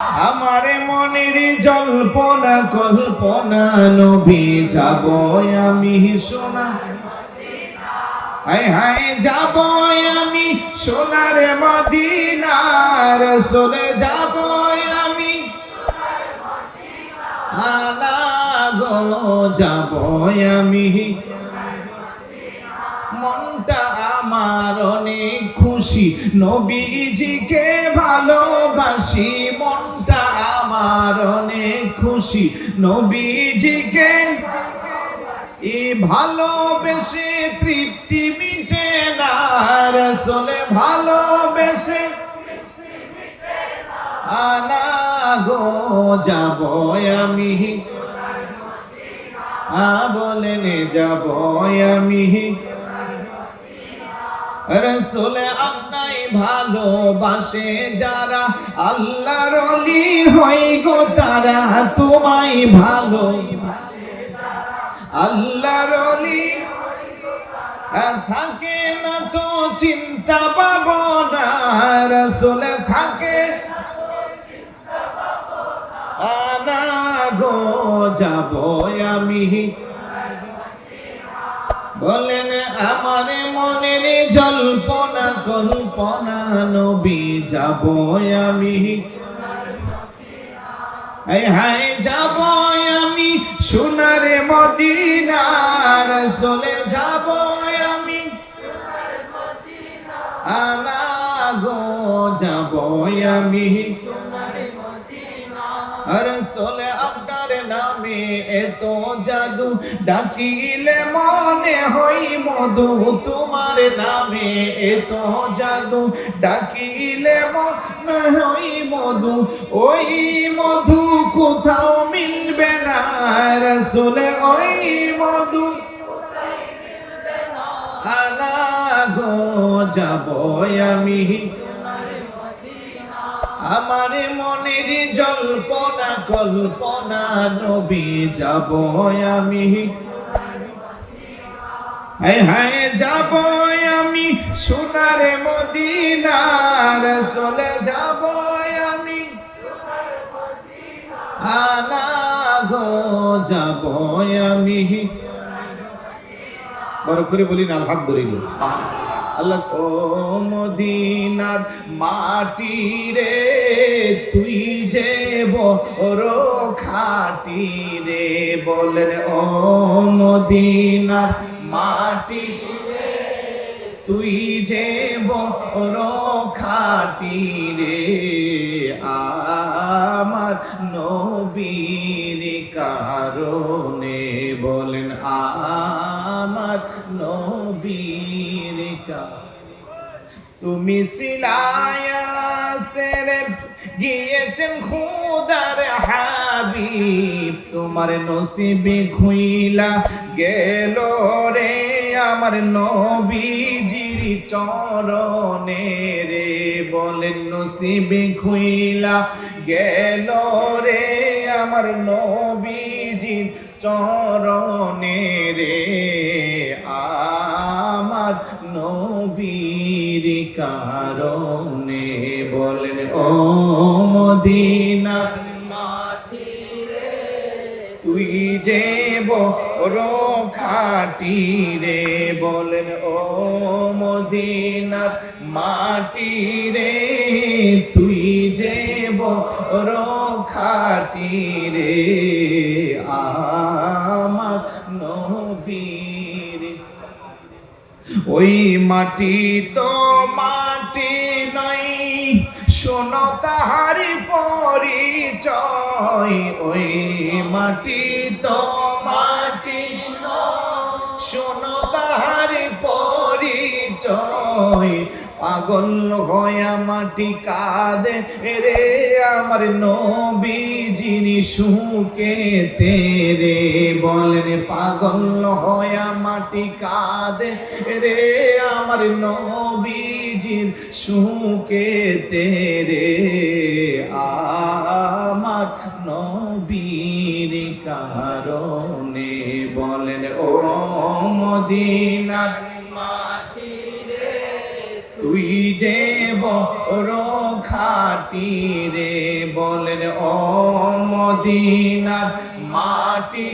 আমার মনের জল্পনা, কল্পনা, নবী যাব আমি, সোনা। হাই হাই যাব আমি, সোনার মদিনার চলে যাব আমি। আনা গো যাব আমি। মনটা আমার অনেক খুশি। নবীজিকে ভালোবাসি, মনটা আমার অনেক খুশি। নবীজিকে ভালোবেসে তৃপ্তি মিটে না, রসলে ভালোবেসে আনা গো, যাব আমি। আ বলেন যাব আমি। রসুলে আপনাই ভালোবাসে যারা আল্লাহর অলি হই গো তারা, তোমায় ভালো আল্লাহর অলি থাকে না তো চিন্তা পাব না রসুলে থাকে আনা গো, যাব আমি বলেন, আমার মনের জল্পনা, কল্পনা, নবী যাব আমি। হাই যাব আমি সোনারে মদিনার চলে যাব আমি আনা গো, যাব আমি। আর সোলে আপনার নামে এত জাদু ডাকিলে মনে হই মধু। তোমার নামে এত জাদু ডাকিলে মনে হই মধু। ওই মধু কোথাও মিলবে না রসুলে, ওই মধু। আনা গো, যাব আমি আমার মনের জল্পনা, কল্পনা, নবী যাব আমি। হায় যাব আমি সোনার মদিনার চলে যাব আমি আনা গো, যাব আমি। বড় করে বলি না, আলহামদুলিল্লাহ। আল্লাহ, ও মদিনার মাটি রে, তুই যে বড় খাটি রে, বলেন, ও মদিনার মাটি তুই যে বড় খাটি রে, আমার নবীর কারণে, বলেন, আমার তুমি সিলায়াসের গিয়েছেন খুদার হাবিব। তোমার নসিবে খুইলা গেল রে আমার নবীজির চরণে রে। বলেন, নসিবে খুইলা গেল রে আমার নবীজির চরণে রে। নবীর কারণে বলেন, ও মদিনা, তুই যে বড় খাটি রে, বলেন, ও মদিনার মাটি রে, তুই যে বড় খাটি রে। ওই মাটি তো মাটি নই শোনো তাহারি পরিচয়। ওই মাটি তো পরিচয় পাগল হয়া মাটি কাঁদে রে, আমার নবী যিনি সুকে তেরে বলেন, পাগল হয়া মাটি কাঁদে রে, আমার নবীজির সুকে তেরে আমার নবীর কারণে বলেন, ও মদিনার যে বড় খাটি রে বলেন ও মদিনার মাটি